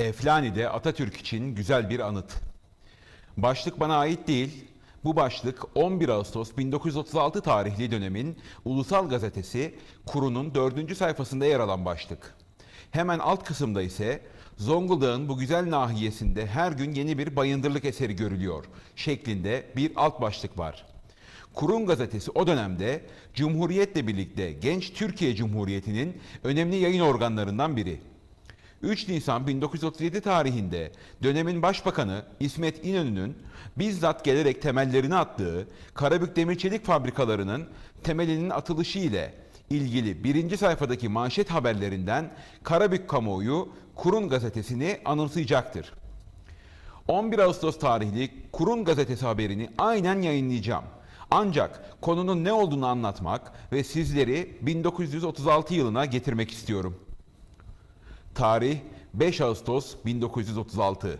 Eflani'de Atatürk için güzel bir anıt. Başlık bana ait değil. Bu başlık 11 Ağustos 1936 tarihli dönemin Ulusal Gazetesi Kuru'nun 4. sayfasında yer alan başlık. Hemen alt kısımda ise Zonguldak'ın bu güzel nahiyesinde her gün yeni bir bayındırlık eseri görülüyor şeklinde bir alt başlık var. Kurum gazetesi o dönemde Cumhuriyet'le birlikte Genç Türkiye Cumhuriyeti'nin önemli yayın organlarından biri. 3 Nisan 1937 tarihinde dönemin başbakanı İsmet İnönü'nün bizzat gelerek temellerini attığı Karabük Demir Çelik fabrikalarının temelinin atılışı ile ilgili birinci sayfadaki manşet haberlerinden Karabük kamuoyu Kurun gazetesini anımsayacaktır. 11 Ağustos tarihli Kurun gazetesi haberini aynen yayınlayacağım. Ancak konunun ne olduğunu anlatmak ve sizleri 1936 yılına getirmek istiyorum. Tarih 5 Ağustos 1936.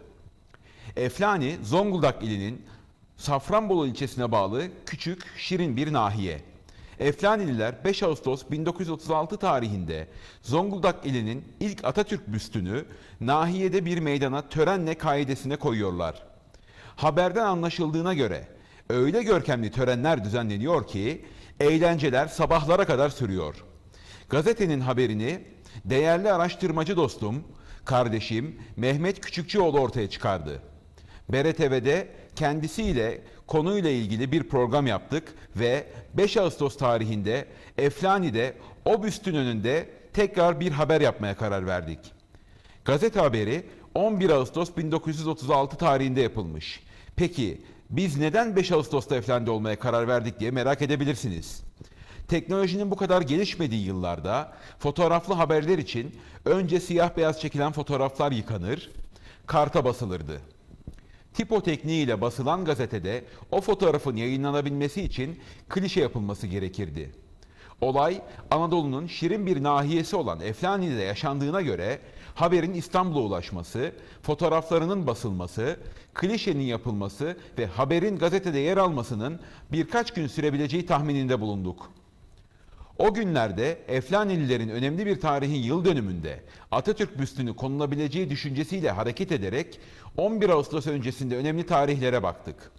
Eflani, Zonguldak ilinin Safranbolu ilçesine bağlı küçük, şirin bir nahiye. Eflanililer 5 Ağustos 1936 tarihinde Zonguldak ilinin ilk Atatürk büstünü nahiyede bir meydana törenle kaidesine koyuyorlar. Haberden anlaşıldığına göre öyle görkemli törenler düzenleniyor ki eğlenceler sabahlara kadar sürüyor. Gazetenin haberini değerli araştırmacı dostum, kardeşim Mehmet Küçükçüoğlu ortaya çıkardı. BRTV'de kendisiyle konuyla ilgili bir program yaptık ve 5 Ağustos tarihinde Eflani'de o büstün önünde tekrar bir haber yapmaya karar verdik. Gazete haberi 11 Ağustos 1936 tarihinde yapılmış. Peki biz neden 5 Ağustos'ta Eflani'de olmaya karar verdik diye merak edebilirsiniz. Teknolojinin bu kadar gelişmediği yıllarda fotoğraflı haberler için önce siyah beyaz çekilen fotoğraflar yıkanır, karta basılırdı. Tipo tekniğiyle basılan gazetede o fotoğrafın yayınlanabilmesi için klişe yapılması gerekirdi. Olay Anadolu'nun şirin bir nahiyesi olan Eflani'de yaşandığına göre haberin İstanbul'a ulaşması, fotoğraflarının basılması, klişenin yapılması ve haberin gazetede yer almasının birkaç gün sürebileceği tahmininde bulunduk. O günlerde Eflanililerin önemli bir tarihin yıl dönümünde Atatürk büstünü konulabileceği düşüncesiyle hareket ederek 11 Ağustos öncesinde önemli tarihlere baktık.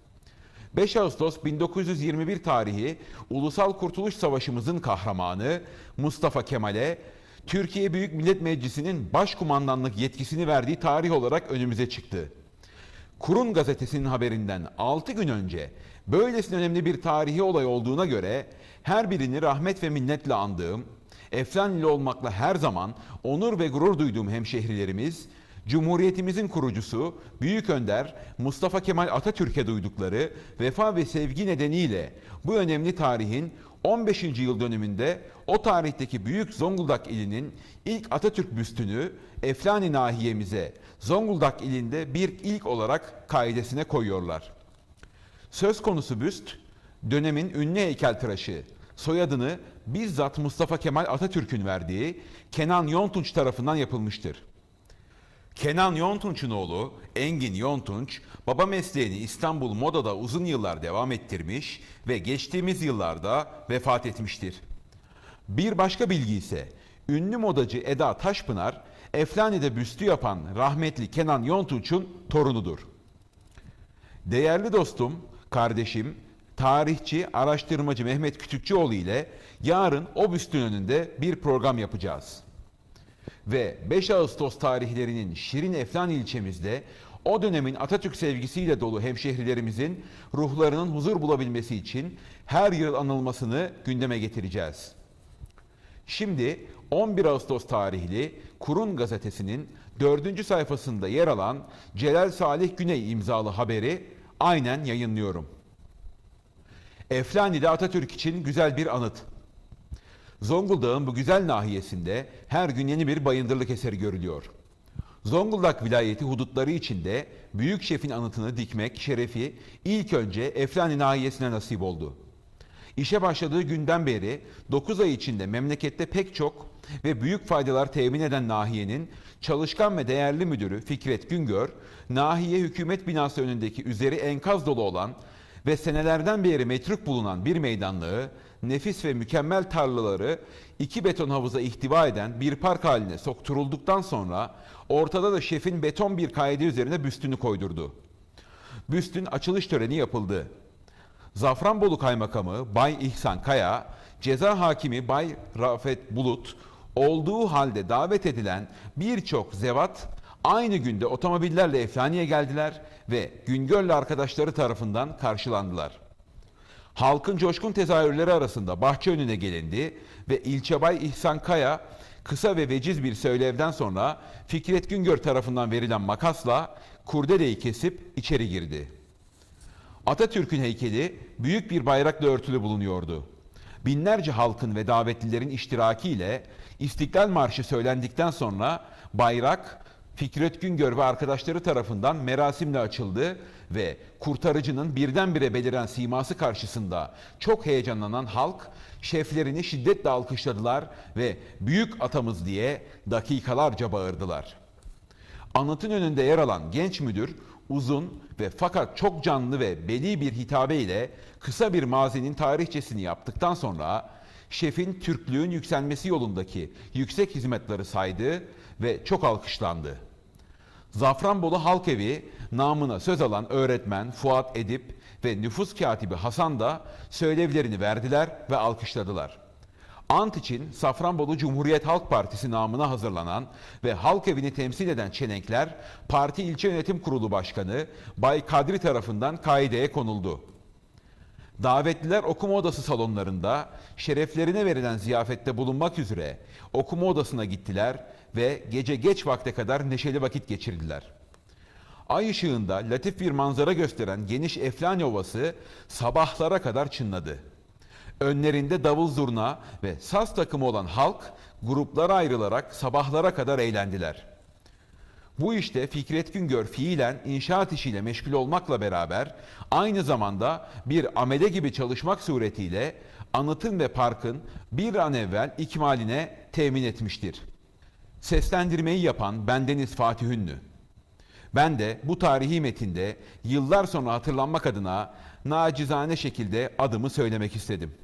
5 Ağustos 1921 tarihi Ulusal Kurtuluş Savaşımızın kahramanı Mustafa Kemal'e Türkiye Büyük Millet Meclisi'nin başkumandanlık yetkisini verdiği tarih olarak önümüze çıktı. Kurun gazetesinin haberinden 6 gün önce böylesine önemli bir tarihi olay olduğuna göre her birini rahmet ve minnetle andığım, Eflanili olmakla her zaman onur ve gurur duyduğum hemşehrilerimiz, Cumhuriyetimizin kurucusu Büyük Önder Mustafa Kemal Atatürk'e duydukları vefa ve sevgi nedeniyle bu önemli tarihin 15. yıl dönümünde o tarihteki büyük Zonguldak ilinin ilk Atatürk büstünü Eflani nahiyemize Zonguldak ilinde bir ilk olarak kaidesine koyuyorlar. Söz konusu büst, dönemin ünlü heykeltıraşı, soyadını bizzat Mustafa Kemal Atatürk'ün verdiği Kenan Yontunç tarafından yapılmıştır. Kenan Yontunç'un oğlu Engin Yontunç, baba mesleğini İstanbul Moda'da uzun yıllar devam ettirmiş ve geçtiğimiz yıllarda vefat etmiştir. Bir başka bilgi ise ünlü modacı Eda Taşpınar, Eflani'de büstü yapan rahmetli Kenan Yontunç'un torunudur. Değerli dostum, kardeşim, tarihçi, araştırmacı Mehmet Kütükçüoğlu ile yarın o büstün önünde bir program yapacağız. Ve 5 Ağustos tarihlerinin Şirin Eflan ilçemizde o dönemin Atatürk sevgisiyle dolu hemşehrilerimizin ruhlarının huzur bulabilmesi için her yıl anılmasını gündeme getireceğiz. Şimdi 11 Ağustos tarihli Kurun gazetesinin 4. sayfasında yer alan Celal Salih Güney imzalı haberi aynen yayınlıyorum. Eflani'de Atatürk için güzel bir anıt. Zonguldak'ın bu güzel nahiyesinde her gün yeni bir bayındırlık eseri görülüyor. Zonguldak vilayeti hudutları içinde Büyük Şef'in anıtını dikmek şerefi ilk önce Eflani nahiyesine nasip oldu. İşe başladığı günden beri 9 ay içinde memlekette pek çok ve büyük faydalar temin eden nahiyenin çalışkan ve değerli müdürü Fikret Güngör, nahiye hükümet binası önündeki üzeri enkaz dolu olan ve senelerden beri metruk bulunan bir meydanlığı nefis ve mükemmel tarlaları iki beton havuza ihtiva eden bir park haline sokturulduktan sonra ortada da şefin beton bir kaide üzerine büstünü koydurdu. Büstün açılış töreni yapıldı. Zafranbolu Kaymakamı Bay İhsan Kaya, ceza hakimi Bay Rafet Bulut, olduğu halde davet edilen birçok zevat aynı günde otomobillerle Eflani'ye geldiler ve Güngör'le arkadaşları tarafından karşılandılar. Halkın coşkun tezahürleri arasında bahçe önüne gelindi ve ilçebay İhsan Kaya kısa ve veciz bir söylevden sonra Fikret Güngör tarafından verilen makasla kurdeleyi kesip içeri girdi. Atatürk'ün heykeli büyük bir bayrakla örtülü bulunuyordu. Binlerce halkın ve davetlilerin iştirakiyle İstiklal Marşı söylendikten sonra bayrak Fikret Güngör ve arkadaşları tarafından merasimle açıldı ve kurtarıcının birdenbire beliren siması karşısında çok heyecanlanan halk şeflerini şiddetle alkışladılar ve büyük atamız diye dakikalarca bağırdılar. Anıtın önünde yer alan genç müdür uzun ve fakat çok canlı ve beli bir hitabe ile kısa bir mazinin tarihçesini yaptıktan sonra şefin Türklüğün yükselmesi yolundaki yüksek hizmetleri saydı ve çok alkışlandı. Zafranbolu Halk Evi namına söz alan öğretmen Fuat Edip ve nüfus katibi Hasan da söylevlerini verdiler ve alkışladılar. Ant için Safranbolu Cumhuriyet Halk Partisi namına hazırlanan ve halk evini temsil eden çelenkler parti ilçe yönetim kurulu başkanı Bay Kadri tarafından kaideye konuldu. Davetliler okuma odası salonlarında şereflerine verilen ziyafette bulunmak üzere okuma odasına gittiler ve gece geç vakte kadar neşeli vakit geçirdiler. Ay ışığında latif bir manzara gösteren geniş Eflani Ovası sabahlara kadar çınladı. Önlerinde davul zurna ve saz takımı olan halk gruplara ayrılarak sabahlara kadar eğlendiler. Bu işte Fikret Güngör fiilen inşaat işiyle meşgul olmakla beraber aynı zamanda bir amele gibi çalışmak suretiyle anıtın ve parkın bir an evvel ikmaline temin etmiştir. Seslendirmeyi yapan bendeniz Fatih Ünlü. Ben de bu tarihi metinde yıllar sonra hatırlanmak adına nacizane şekilde adımı söylemek istedim.